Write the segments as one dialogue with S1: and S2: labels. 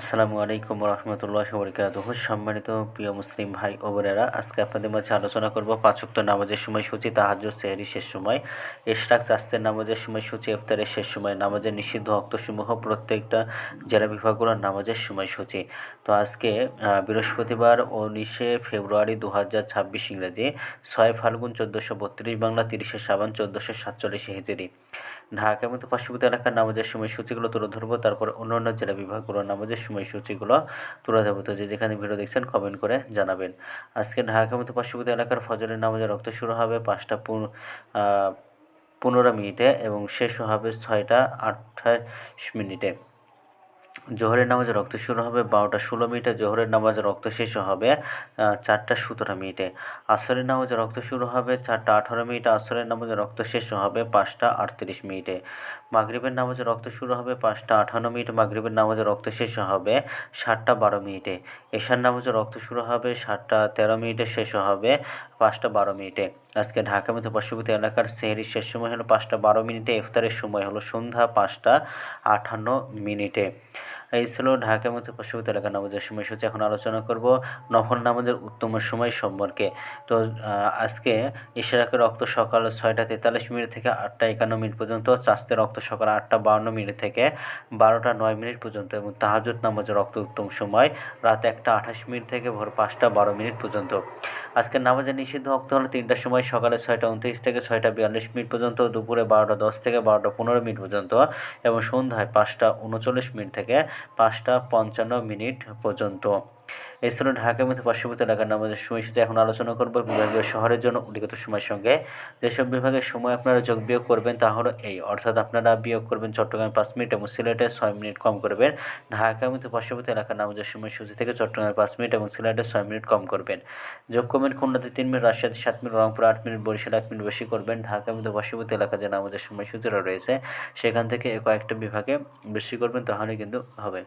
S1: আসসালামু আলাইকুম রহমতুল্লাহ বরকাতুহ সম্মানিত প্রিয় মুসলিম ভাই ও বোনেরা, আজকে আপনাদের মাঝে আলোচনা করব পাঁচক্ত নামাজের সময়সূচি তাহাজ সেহরি শেষ সময়, ইশরাক চাস্তের নামাজের সময়সূচি, ইফতারের শেষ সময়, নামাজের নিষিদ্ধ অক্তসমূহ, প্রত্যেকটা জেলা বিভাগগুলোর নামাজের সময়সূচি। তো আজকে বৃহস্পতিবার উনিশে ফেব্রুয়ারি দু হাজার ছাব্বিশ ইংরেজি, ছয় ফাল্গুন চোদ্দোশো বত্রিশ বাংলা, তিরিশে সাবান চোদ্দোশো সাতচল্লিশ হিজেরি। ঢাকা এবং পার্শ্ববর্তী এলাকার নামাজের সময়সূচিগুলো তুলে ধরবো, তারপর অন্যান্য জেলা বিভাগগুলোর নামাজের সময়সূচিগুলো তুলে ধরবো। তো যে যেখানে ভিডিও দেখছেন কমেন্ট করে জানাবেন। আজকে ঢাকা মধ্যে পার্শ্ববর্তী এলাকার ফজরের নামাজের রক্ত শুরু হবে পাঁচটা পনেরো মিনিটে এবং শেষ হবে ছয়টা আঠাশ মিনিটে। জোহরের নামাজে রক্ত শুরু হবে বারোটা ষোলো মিনিটে, জোহরের নামাজে রক্ত শেষ হবে চারটা সতেরো মিনিটে। আসরের নামাজে রক্ত শুরু হবে চারটা আঠারো মিনিটে, আসরের নামাজে রক্ত শেষ হবে পাঁচটা আটত্রিশ মিনিটে। মাগরিবের নামাজে রক্ত শুরু হবে পাঁচটা আঠান্ন মিনিটে, মাগরিবের নামাজে রক্ত শেষ হবে সাতটা বারো মিনিটে। এশার নামাজে রক্ত শুরু হবে সাতটা তেরো মিনিটে, শেষ হবে পাঁচটা বারো মিনিটে। আজকে ঢাকা মধ্যে পার্শ্ববর্তী এলাকার সেহরির শেষ সময় হলো পাঁচটা বারো মিনিটে, ইফতারের সময় হলো সন্ধ্যা পাঁচটা আটান্ন মিনিটে। এই ছিল ঢাকা মধ্যে পার্শ্ববর্তী এলাকার নামাজের সময়সূচি এখন আলোচনা করব নফল নামাজের উত্তম সময় সম্পর্কে। তো আজকে ইশরাকের রক্ত সকাল ছয়টা তেতাল্লিশ মিনিট থেকে আটটা একান্ন মিনিট পর্যন্ত চাস্তের রক্ত সকাল আটটা বাউন্ন মিনিট থেকে বারোটা নয় মিনিট পর্যন্ত এবং তাহাজুদ নামাজের রক্ত উত্তম সময় রাত একটা আঠাশ মিনিট থেকে ভোর পাঁচটা বারো মিনিট পর্যন্ত। আজকের নামাজের নিষিদ্ধ রক্ত হলো তিনটার সময় সকালে ছয়টা উনত্রিশ থেকে ছয়টা বিয়াল্লিশ মিনিট পর্যন্ত, দুপুরে বারোটা দশ থেকে বারোটা পনেরো মিনিট পর্যন্ত এবং সন্ধ্যায় পাঁচটা উনচল্লিশ মিনিট থেকে পাঁচটা পঞ্চান্ন মিনিট পর্যন্ত। এছাড়াও ঢাকার মধ্যে পার্শ্ববর্তী এলাকার নামাজের সময়সূচি এখন আলোচনা করব বিভাগীয় শহরের জন্য উল্লিখিত সময়ের সঙ্গে। যেসব বিভাগের সময় আপনারা যোগ বিয়োগ করবেন, তা হলো এই। অর্থাৎ আপনারা বিয়োগ করবেন চট্টগ্রামে পাঁচ মিনিট এবং সিলেটে ছয় মিনিট কম করবেন। ঢাকার মধ্যে পার্শ্ববর্তী এলাকার নামাজের সময়সূচি থেকে চট্টগ্রামে পাঁচ মিনিট এবং সিলেটে ছয় মিনিট কম করবেন। যোগ করবেন খুলনাতে তিন মিনিট, রাজশাহীতে সাত মিনিট, রংপুর আট মিনিট, বরিশাল এক মিনিট বেশি করবেন। ঢাকার মধ্যে পার্শ্ববর্তী এলাকা যে নামাজের সময়সূচিটা রয়েছে, সেখান থেকে কয়েকটা বিভাগে বেশি করবেন, তাহলে কিন্তু হবে।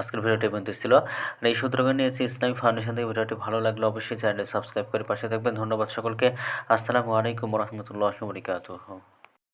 S1: আজকের ভিডিওটি পর্যন্ত ছিল। আর এই সূত্রকে নিয়েছি ইসলামী ফাউন্ডেশন থেকে ভিডিওটি ভালো লাগলে অবশ্যই চ্যানেলটি সাবস্ক্রাইব করে পাশে থাকবেন। ধন্যবাদ সকলকে। আসসালামু আলাইকুম রহমতুল্লাহ বরকাতুহ।